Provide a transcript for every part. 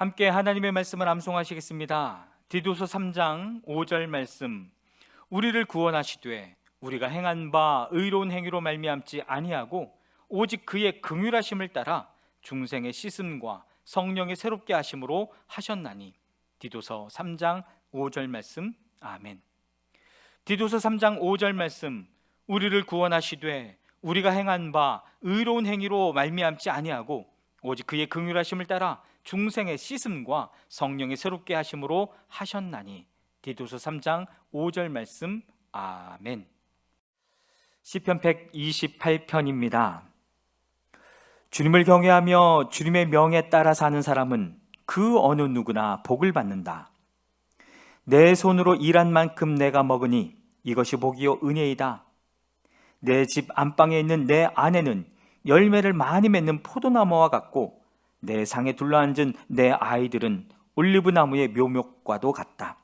함께 하나님의 말씀을 암송하시겠습니다. 디도서 3장 5절 말씀. 우리를 구원하시되 우리가 행한 바 의로운 행위로 말미암지 아니하고 오직 그의 긍휼하심을 따라 중생의 씻음과 성령의 새롭게 하심으로 하셨나니. 디도서 3장 5절 말씀. 아멘. 디도서 3장 5절 말씀. 우리를 구원하시되 우리가 행한 바 의로운 행위로 말미암지 아니하고 오직 그의 긍휼하심을 따라 중생의 씻음과 성령의 새롭게 하심으로 하셨나니 디도서 3장 5절 말씀 아멘. 시편 128편입니다. 주님을 경외하며 주님의 명에 따라 사는 사람은 그 어느 누구나 복을 받는다. 내 손으로 일한 만큼 내가 먹으니 이것이 복이요 은혜이다. 내 집 안방에 있는 내 아내는 열매를 많이 맺는 포도나무와 같고 내 상에 둘러앉은 내 아이들은 올리브 나무의 묘목과도 같다.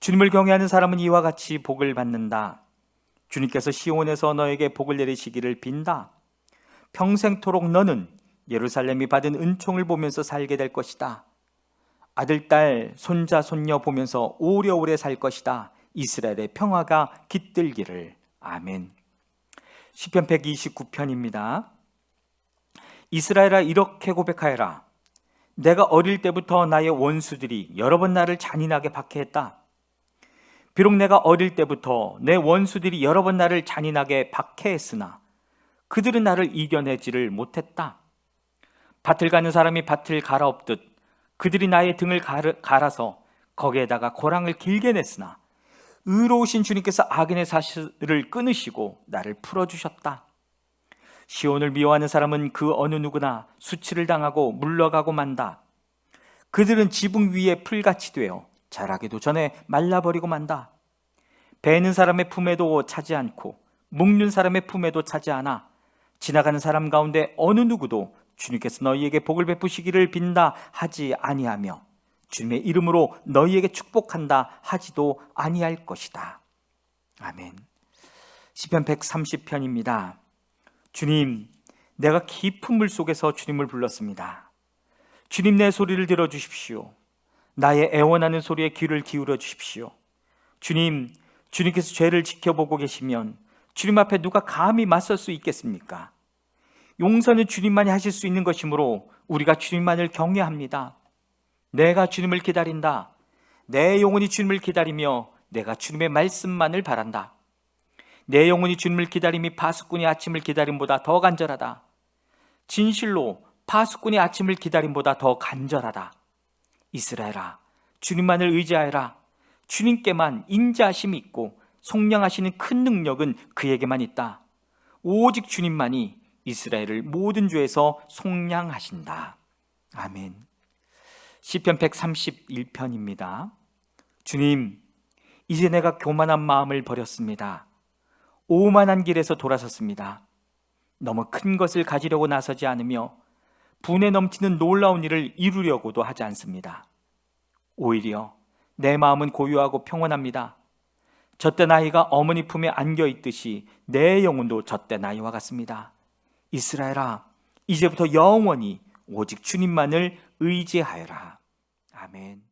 주님을 경외하는 사람은 이와 같이 복을 받는다. 주님께서 시온에서 너에게 복을 내리시기를 빈다. 평생토록 너는 예루살렘이 받은 은총을 보면서 살게 될 것이다. 아들, 딸, 손자, 손녀 보면서 오래오래 살 것이다. 이스라엘의 평화가 깃들기를. 아멘. 시편 129편입니다. 이스라엘아 이렇게 고백하여라. 내가 어릴 때부터 나의 원수들이 여러 번 나를 잔인하게 박해했다. 비록 내가 어릴 때부터 내 원수들이 여러 번 나를 잔인하게 박해했으나 그들은 나를 이겨내지를 못했다. 밭을 가는 사람이 밭을 갈아엎듯 그들이 나의 등을 갈아서 거기에다가 고랑을 길게 냈으나 의로우신 주님께서 악인의 사실을 끊으시고 나를 풀어주셨다. 시온을 미워하는 사람은 그 어느 누구나 수치를 당하고 물러가고 만다. 그들은 지붕 위에 풀같이 되어 자라기도 전에 말라버리고 만다. 배는 사람의 품에도 차지 않고 묶는 사람의 품에도 차지 않아 지나가는 사람 가운데 어느 누구도 주님께서 너희에게 복을 베푸시기를 빈다 하지 아니하며 주님의 이름으로 너희에게 축복한다 하지도 아니할 것이다. 아멘. 시편 130편입니다. 주님, 내가 깊은 물 속에서 주님을 불렀습니다. 주님 내 소리를 들어 주십시오. 나의 애원하는 소리에 귀를 기울여 주십시오. 주님, 주님께서 죄를 지켜보고 계시면 주님 앞에 누가 감히 맞설 수 있겠습니까? 용서는 주님만이 하실 수 있는 것이므로 우리가 주님만을 경외합니다. 내가 주님을 기다린다. 내 영혼이 주님을 기다리며 내가 주님의 말씀만을 바란다. 내 영혼이 주님을 기다림이 파수꾼이 아침을 기다림보다 더 간절하다. 진실로 파수꾼이 아침을 기다림보다 더 간절하다. 이스라엘아, 주님만을 의지하여라. 주님께만 인자하심이 있고 속량하시는 큰 능력은 그에게만 있다. 오직 주님만이 이스라엘을 모든 죄에서 속량하신다. 아멘. 시편 131편입니다. 주님, 이제 내가 교만한 마음을 버렸습니다. 오만한 길에서 돌아섰습니다. 너무 큰 것을 가지려고 나서지 않으며 분에 넘치는 놀라운 일을 이루려고도 하지 않습니다. 오히려 내 마음은 고요하고 평온합니다. 젖대 나이가 어머니 품에 안겨 있듯이 내 영혼도 젖대 나이와 같습니다. 이스라엘아, 이제부터 영원히 오직 주님만을 의지하여라. 아멘.